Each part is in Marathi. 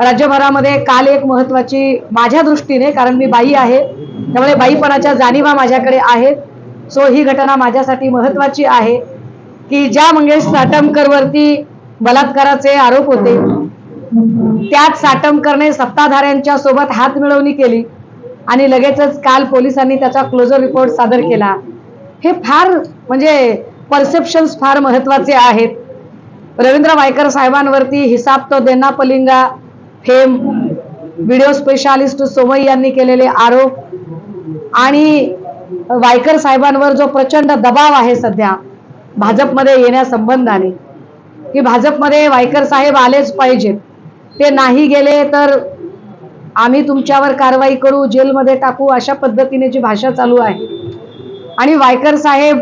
राज्यभरामध्ये काल एक महत्वाची माझ्या दृष्टीने कारण मी बाई आहे त्यामुळे बाईपणाच्या जाणीवा माझ्याकडे आहेत. सो ही घटना माझ्यासाठी महत्वाची आहे की ज्या मंगेश साटमकरवरती बलात्काराचे आरोप होते त्यात साटमकरने सत्ताधाऱ्यांच्या सोबत हात मिळवणी केली आणि लगेचच काल पोलिसांनी त्याचा क्लोजर रिपोर्ट सादर केला. हे फार म्हणजे परसेप्शन्स फार महत्त्वाचे आहेत. रवींद्र वायकर साहेबांवरती हिसाब तो देना पलिंगा फेम व्हिडिओ स्पेशालिस्ट सोमई यांनी केलेले आरोप आणि वायकर साहेबांवर जो प्रचंड दबाव आहे सध्या भाजपमध्ये येण्यासंबंधाने की भाजपमध्ये वायकर साहेब आलेच पाहिजेत ते नाही गेले तर आम्ही तुमच्यावर कारवाई करू जेलमध्ये टाकू अशा पद्धतीने जी भाषा चालू आहे. आणि वायकर साहेब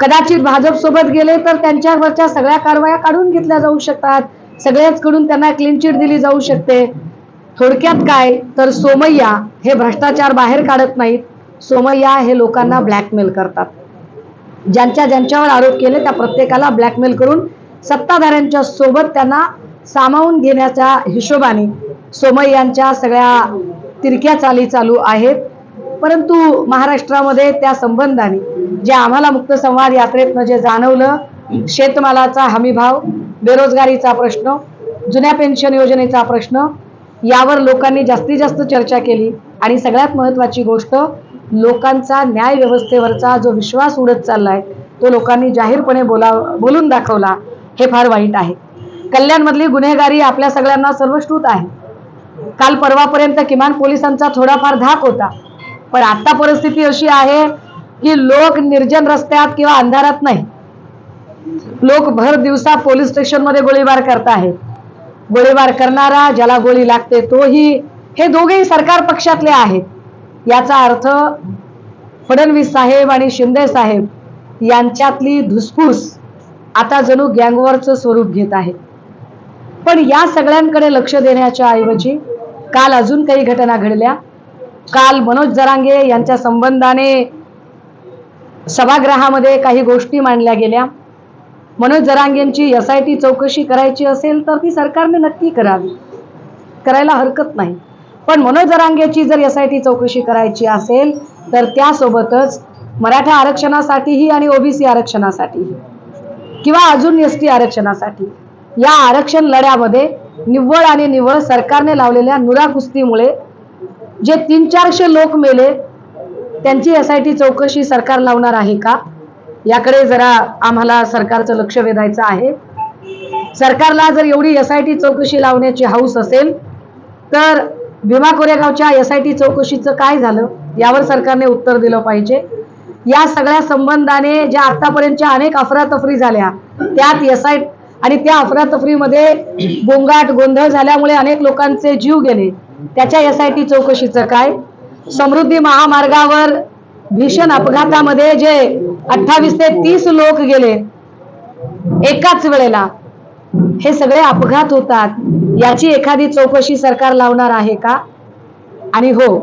कदाचित भाजपसोबत गेले तर त्यांच्यावरच्या सगळ्या कारवाया काढून घेतल्या जाऊ शकतात. सगळ्याच कडून त्यांना क्लीन चिट दिली जाऊ शकते. थोडक्यात काय? तर सोमय्या हे भ्रष्टाचार बाहेर काढत नाहीत. सोमय्या हे लोकांना ब्लॅकमेल करतात. ज्यांच्या ज्यांच्यावर आरोप केले त्या प्रत्येकाला ब्लॅकमेल करून सत्ताधाऱ्यांच्या सोबत त्यांना सामावून घेण्याच्या हिशोबाने सोमय्यांच्या सगळ्या तिरक्या चाली चालू आहेत. परंतु महाराष्ट्रामध्ये त्या संबंधाने जे आम्हाला मुक्त संवाद यात्रेतनं जे जाणवलं शेतमालाचा हमीभाव बेरोजगारीचा प्रश्न जुन्या पेन्शन योजनेचा प्रश्न यावर लोकांनी जास्तीत जास्त चर्चा केली. आणि सगळ्यात महत्त्वाची गोष्ट लोकांचा न्याय व्यवस्थेवरचा जो विश्वास उडत चालला आहे तो लोकांनी जाहीरपणे बोला बोलून दाखवला हे फार वाईट आहे. कल्याणमधली गुन्हेगारी आपल्या सगळ्यांना सर्वश्रुत आहे. काल परवापर्यंत किमान पोलिसांचा थोडाफार धाक होता. पण आता परिस्थिती अशी आहे की लोक निर्जन रस्त्यात किंवा अंधारात नाही. लोक भर दिवसा पोलीस स्टेशनमध्ये गोळीबार करत आहेत. गोळीबार करणारा ज्याला गोळी लागते तोही हे दोघेही सरकार पक्षातले आहेत. याचा अर्थ फडणवीस साहेब आणि शिंदे साहेब यांच्यातली धुसफूस आता जणू गँगवरचं स्वरूप घेत आहे. पण या सगळ्यांकडे लक्ष देण्याच्या ऐवजी काल अजून काही घटना घडल्या. काल मनोज जरांगे यांच्या संबंधाने सभागृहामध्ये काही गोष्टी मांडल्या गेल्या. मनोज जरांगेंची एस आय टी चौकशी करायची असेल तर ती सरकारने नक्की करावी. करायला हरकत नाही. पण मनोज जरांगेची जर एस आय टी चौकशी करायची असेल तर त्यासोबतच मराठा आरक्षणासाठीही आणि ओबीसी आरक्षणासाठीही किंवा अजून एस टी आरक्षणासाठी या आरक्षण लढ्यामध्ये निव्वळ आणि निव्वळ सरकारने लावलेल्या नुरा कुस्तीमुळे जे तीन चारशे लोक मेले त्यांची एस आय टी चौकशी सरकार लावणार आहे का? याकडे जरा आम्हाला सरकारचं लक्ष वेधायचं आहे. सरकारला जर एवढी एस आय टी चौकशी लावण्याची हौस असेल तर भीमा कोरेगावच्या एस आय टी चौकशीचं काय झालं? यावर सरकारने उत्तर दिलं पाहिजे. या सगळ्या संबंधाने ज्या आतापर्यंतच्या अनेक अफरातफरी झाल्या त्यात एस आय आणि त्या अफरातफरीमध्ये गोंगाट गोंधळ झाल्यामुळे अनेक लोकांचे जीव गेले. त्याच्या एस आय टी चौकशीचं काय? समृद्धी महामार्गावर भीषण अपघातामध्ये जे अठ्ठावीस ते तीस लोक गेले एकाच वेळेला हे सगळे अपघात होतात. याची एखादी चौकशी सरकार लावणार आहे का? आणि हो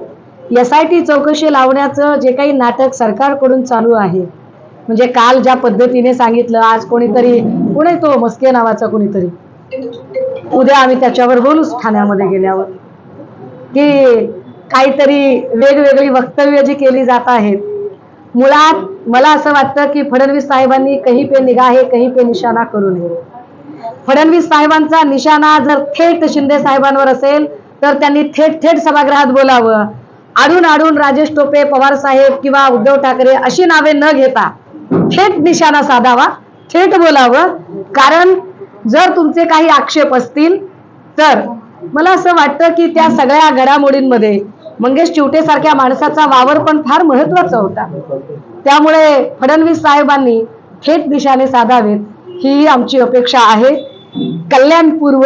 एस आय टी चौकशी लावण्याचं जे काही नाटक सरकारकडून चालू आहे म्हणजे काल ज्या पद्धतीने सांगितलं आज कोणीतरी कोणी तो मस्के नावाचा कोणीतरी? उद्या आम्ही त्याच्यावर बोलूच ठाण्यामध्ये गेल्यावर. की काहीतरी वेगवेगळी वक्तव्य जी केली जात आहेत. मुळात मला असं वाटतं की फडणवीस साहेबांनी कही पे निगाहे कही पे निशाणा करू नये. फडणवीस साहेबांचा निशाणा जर थेट शिंदे साहेबांवर असेल तर त्यांनी थेट थेट सभागृहात बोलावं. आडून आडून राजेश टोपे पवार साहेब किंवा उद्धव ठाकरे अशी नावे न घेता थेट निशाणा साधावा थेट बोलावं. कारण जर तुमचे काही आक्षेप असतील तर मला असं वाटतं की त्या सगळ्या घडामोडींमध्ये मंगेश चिवटेसारख्या माणसाचा वावर पण फार महत्त्वाचा होता. त्यामुळे फडणवीस साहेबांनी थेट दिशाने साधावेत ही आमची अपेक्षा आहे. कल्याणपूर्व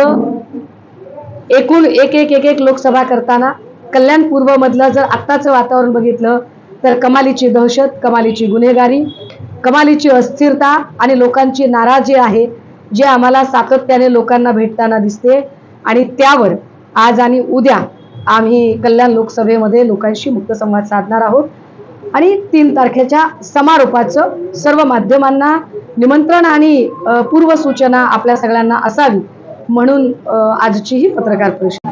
एकूण एक एक एक एक लोकसभा करताना कल्याणपूर्व मधलं जर आत्ताचं वातावरण बघितलं तर कमालीची दहशत कमालीची गुन्हेगारी कमालीची अस्थिरता आणि लोकांची नाराजी आहे जे आम्हाला सातत्याने लोकांना भेटताना दिसते. आणि त्यावर आज आणि उद्या आम्ही कल्याण लोकसभेमध्ये लोकांशी मुक्त संवाद साधणार आहोत. आणि तीन तारखेच्या समारोपाचं सर्व माध्यमांना निमंत्रण आणि पूर्वसूचना आपल्या सगळ्यांना असावी म्हणून आजची ही पत्रकार परिषद.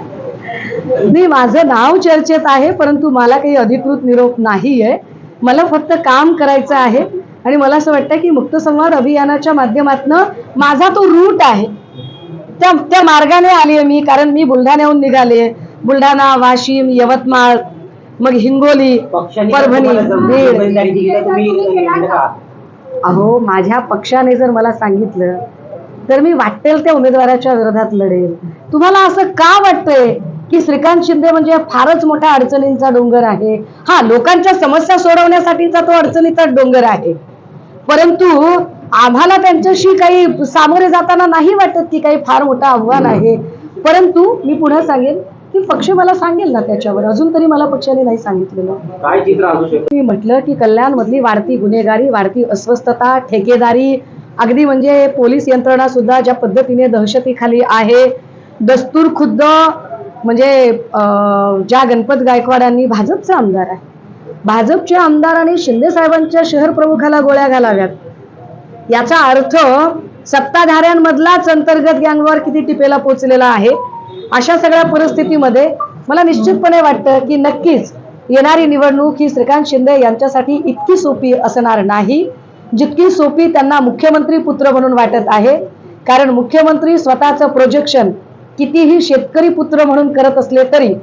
नाही माझं नाव चर्चेत आहे परंतु मला काही अधिकृत निरोप नाही आहे मला फक्त काम करायचं आहे आणि मला असं वाटतं की मुक्त संवाद अभियानाच्या माध्यमातून माझा तो रूट आहे. त्या त्या मार्गाने आली आहे मी कारण मी बुलढाण्याहून निघाले बुलढाणा वाशिम यवतमाळ मग हिंगोली परभणी? अहो माझ्या पक्षाने जर मला सांगितलं तर मी वाटेल त्या उमेदवाराच्या विरोधात लढेल. तुम्हाला असं का वाटतंय की श्रीकांत शिंदे म्हणजे फारच मोठ्या अडचणींचा डोंगर आहे? हा लोकांच्या समस्या सोडवण्यासाठीचा तो अडचणीचा डोंगर आहे. परंतु आम्हाला त्यांच्याशी काही सामोरे जाताना नाही वाटत की काही फार मोठं आव्हान आहे. परंतु मी पुन्हा सांगेन की पक्ष मला सांगेल ना त्याच्यावर. अजून तरी मला पक्षाने नाही सांगितलेलं. काय चित्र असू शकतं? मी म्हटलं की कल्याणमधली वाढती गुन्हेगारी वाढती अस्वस्थता ठेकेदारी अगदी म्हणजे पोलीस यंत्रणा सुद्धा ज्या पद्धतीने दहशतीखाली आहे. दस्तूर खुद्द म्हणजे ज्या गणपत गायकवाडांनी भाजपचा आमदार आहे. भाजपच्या आमदारांनी शिंदे साहेबांच्या शहर प्रमुखाला गोळ्या घालाव्यात. याचा अर्थ सत्ताधाऱ्यांमधलाच अंतर्गत गँगवर किती टिपेला पोचलेला आहे? अशा सगळ्या परिस्थितीमध्ये मला निश्चितपणे वाटतं की नक्कीच येणारी निवडणूक ही श्रीकांत शिंदे यांच्यासाठी इतकी सोपी असणार नाही जितकी सोपी त्यांना मुख्यमंत्री पुत्र म्हणून वाटत आहे. कारण मुख्यमंत्री स्वतःचं प्रोजेक्शन कितीही शेतकरी पुत्र म्हणून करत असले तरी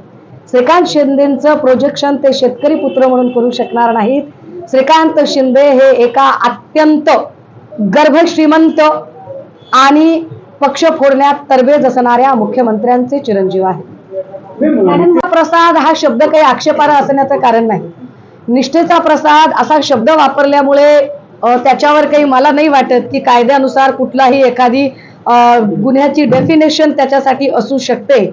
श्रीकांत शिंदेचं प्रोजेक्शन ते शेतकरी पुत्र म्हणून करू शकणार नाहीत. श्रीकांत शिंदे हे एका अत्यंत गर्भश्रीमंत आणि पक्ष फोडण्यात तरबेज असणाऱ्या मुख्यमंत्र्यांचे चिरंजीव आहेत. प्रसाद हा शब्द काही आक्षेपार्ह असण्याचं कारण नाही. निष्ठेचा प्रसाद असा शब्द वापरल्यामुळे त्याच्यावर काही मला नाही वाटत की कायद्यानुसार कुठलाही एखादी गुन्ह्याची डेफिनेशन त्याच्यासाठी असू शकते.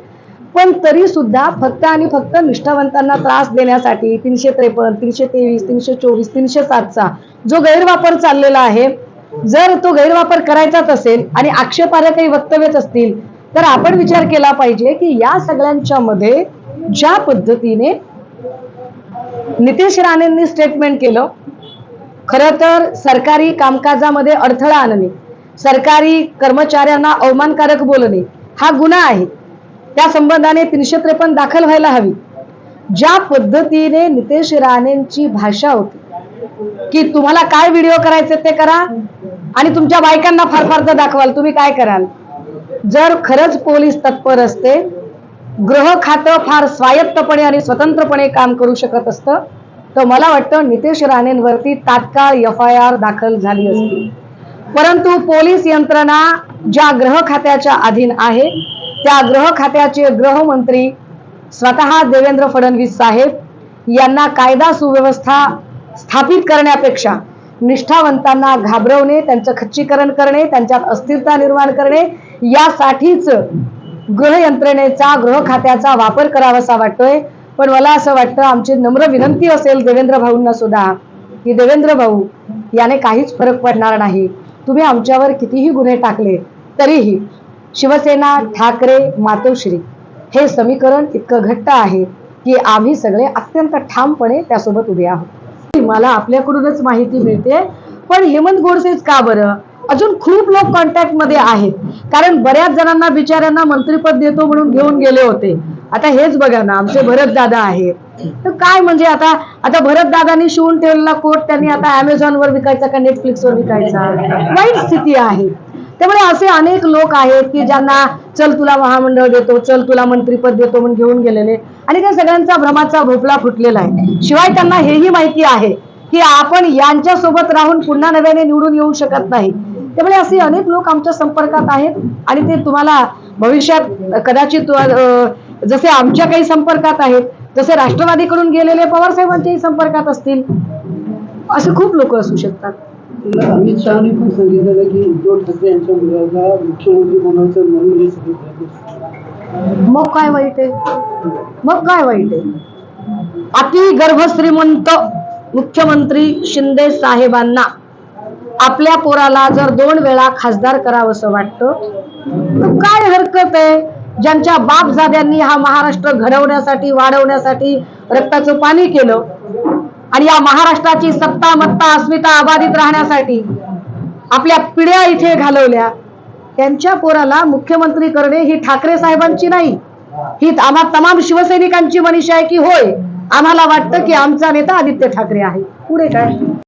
पण तरी सुद्धा फक्त आणि फक्त निष्ठावंतांना त्रास देण्यासाठी तीनशे त्रेपन्न तीनशे तेवीस तीनशे चोवीस तीनशे सातचा जो गैरवापर चाललेला आहे जर तो गैरवापर करायचाच असेल आणि आक्षेपार्ह काही वक्तव्यच असतील तर आपण विचार केला पाहिजे की या सगळ्यांच्या मध्ये ज्या पद्धतीने नितेश राणेंनी स्टेटमेंट केलं खरं तर सरकारी कामकाजामध्ये अडथळा आणणे सरकारी कर्मचाऱ्यांना अवमानकारक बोलणे हा गुन्हा आहे. त्या संबंधाने तीनशे त्रेपन्न दाखल व्हायला हवी. ज्या पद्धतीने नितेश राणेंची भाषा होती की तुम्हाला काय व्हिडिओ करायचे ते करा आणि तुमच्या बायकांना फार फार तर दाखवाल. तुम्ही काय कराल? जर खरंच पोलीस तत्पर असते गृह खातं फार स्वायत्तपणे आणि स्वतंत्रपणे काम करू शकत असतं तर मला वाटतं नितेश राणेंवरती तात्काळ एफ आय आर दाखल झाली असती. परंतु पोलीस यंत्रणा ज्या ग्रह खात्याच्या अधीन आहे त्या ग्रह खात्याचे गृहमंत्री स्वतः देवेंद्र फडणवीस साहेब यांना कायदा सुव्यवस्था स्थापित करण्यापेक्षा निष्ठावंतांना घाबरवणे त्यांचं खच्चीकरण करणे त्यांच्यात अस्थिरता निर्माण करणे यासाठीच गृहयंत्रणेचा गृह खात्याचा वापर करावासा वाटतोय. पण मला असं वाटतं आमची नम्र विनंती असेल देवेंद्र भाऊंना सुद्धा की देवेंद्र भाऊ याने काहीच फरक पडणार नाही. तुम्ही आमच्यावर कितीही गुन्हे टाकले तरीही शिवसेना ठाकरे मातोश्री हे समीकरण इतकं घट्ट आहे की आम्ही सगळे अत्यंत ठामपणे त्यासोबत उभे आहोत. मला आपल्याकडूनच माहिती मिळते. पण हेमंत गोडसेच का बरं? अजून खूप लोक कॉन्टॅक्टमध्ये आहेत. कारण बऱ्याच जणांना बिचाऱ्यांना मंत्रीपद देतो म्हणून घेऊन गेले होते. आता हेच बघा ना आमचे भरत दादा आहेत. तर काय म्हणजे आता आता भरत दादानी शिवून ठेवलेला कोट त्यांनी आता अमेझॉन वर विकायचा का नेटफ्लिक्स वर विकायचा? वाईट स्थिती आहे. त्यामुळे असे अनेक लोक आहेत की ज्यांना चल तुला महामंडळ देतो चल तुला मंत्रीपद देतो म्हणून घेऊन गेलेले. आणि त्या सगळ्यांचा भ्रमाचा भोपळा फुटलेला आहे. शिवाय त्यांना हेही माहिती आहे की आपण यांच्या सोबत राहून पुन्हा नव्याने निवडून येऊ शकत नाही. त्यामुळे असे अनेक लोक आमच्या संपर्कात आहेत आणि ते तुम्हाला भविष्यात कदाचित जसे आमच्या काही संपर्कात आहेत जसे राष्ट्रवादीकडून गेलेले पवार साहेबांच्याही संपर्कात असतील. असे खूप लोक असू शकतात. अमित शहाने पण सांगितलेलं की उद्धव ठाकरे यांच्या मुलाला मुख्यमंत्री बनवायचं म्हणून हे सगळे मग काय वाईट आहे? मग काय वाईट आहे? अति गर्भश्रीमंत मुख्यमंत्री शिंदे साहेबांना आपल्या पोराला जर दोन वेळा खासदार करावंसं वाटतं काय हरकत आहे? ज्यांच्या बापजाद्यांनी हा महाराष्ट्र घडवण्यासाठी वाढवण्यासाठी रक्ताचं पाणी केलं आणि या महाराष्ट्राची सत्ता मत्ता अस्मिता अबाधित राहण्यासाठी आपल्या पिढ्या इथे घालवल्या. त्यांच्या पोराला मुख्यमंत्री करणे ही ठाकरे साहेबांची नाही. ही आम्हा तमाम शिवसैनिकांची मनीषा आहे की होय? आम्हाला वाटतं की आमचा नेता आदित्य ठाकरे आहे. पुढे काय?